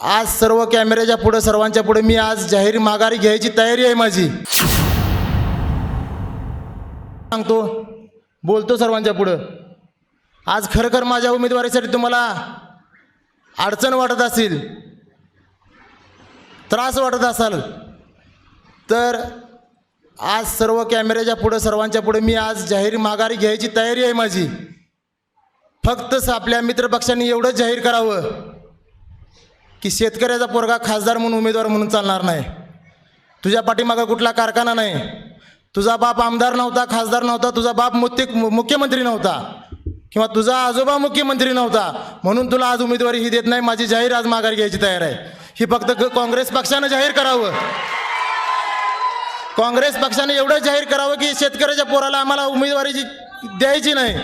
आज सर्व कॅमेऱ्याच्या पुढे सर्वांच्या पुढे मी आज जाहीर माघारी घ्यायची तयारी आहे माझी. सांगतो बोलतो सर्वांच्या पुढं. आज खरखर माझ्या उमेदवारीसाठी तुम्हाला अडचण वाटत असेल त्रास वाटत असाल तर आज सर्व कॅमेऱ्याच्या पुढं सर्वांच्या पुढे मी आज जाहीर माघारी घ्यायची तयारी आहे माझी. फक्त आपल्या मित्रपक्षांनी एवढंच जाहीर करावं. की शेतकऱ्याचा पोरगा खासदार म्हणून उमेदवार म्हणून चालणार नाही. तुझ्या पाठीमागं कुठला कारखाना नाही. तुझा बाप आमदार नव्हता खासदार नव्हता. तुझा बाप मुत्य मुख्यमंत्री नव्हता. किंवा तुझा आजोबा मुख्यमंत्री नव्हता. म्हणून तुला आज उमेदवारी ही देत नाही. माझी जाहीर आज माघार घ्यायची तयार आहे. ही फक्त क- काँग्रेस पक्षानं जाहीर करावं. काँग्रेस पक्षाने एवढं जाहीर करावं की शेतकऱ्याच्या पोराला आम्हाला उमेदवारीची द्यायची नाही.